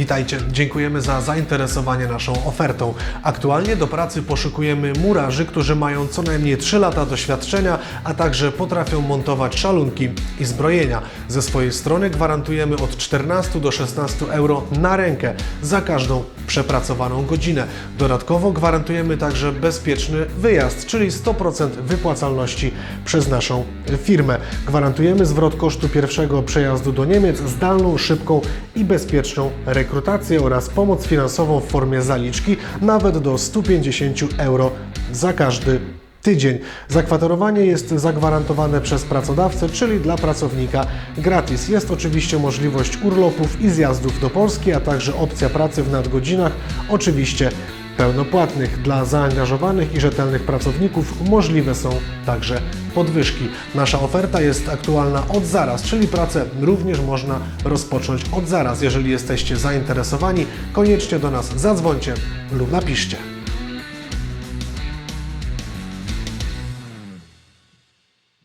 Witajcie, dziękujemy za zainteresowanie naszą ofertą. Aktualnie do pracy poszukujemy murarzy, którzy mają co najmniej 3 lata doświadczenia, a także potrafią montować szalunki i zbrojenia. Ze swojej strony gwarantujemy od 14 do 16 euro na rękę za każdą przepracowaną godzinę. Dodatkowo gwarantujemy także bezpieczny wyjazd, czyli 100% wypłacalności przez naszą firmę. Gwarantujemy zwrot kosztu pierwszego przejazdu do Niemiec, zdalną, szybką i bezpieczną rekrutację oraz pomoc finansową w formie zaliczki nawet do 150 euro za każdy tydzień. Zakwaterowanie jest zagwarantowane przez pracodawcę, czyli dla pracownika gratis. Jest oczywiście możliwość urlopów i zjazdów do Polski, a także opcja pracy w nadgodzinach, oczywiście pełnopłatnych. Dla zaangażowanych i rzetelnych pracowników możliwe są także podwyżki. Nasza oferta jest aktualna od zaraz, czyli pracę również można rozpocząć od zaraz. Jeżeli jesteście zainteresowani, koniecznie do nas zadzwońcie lub napiszcie.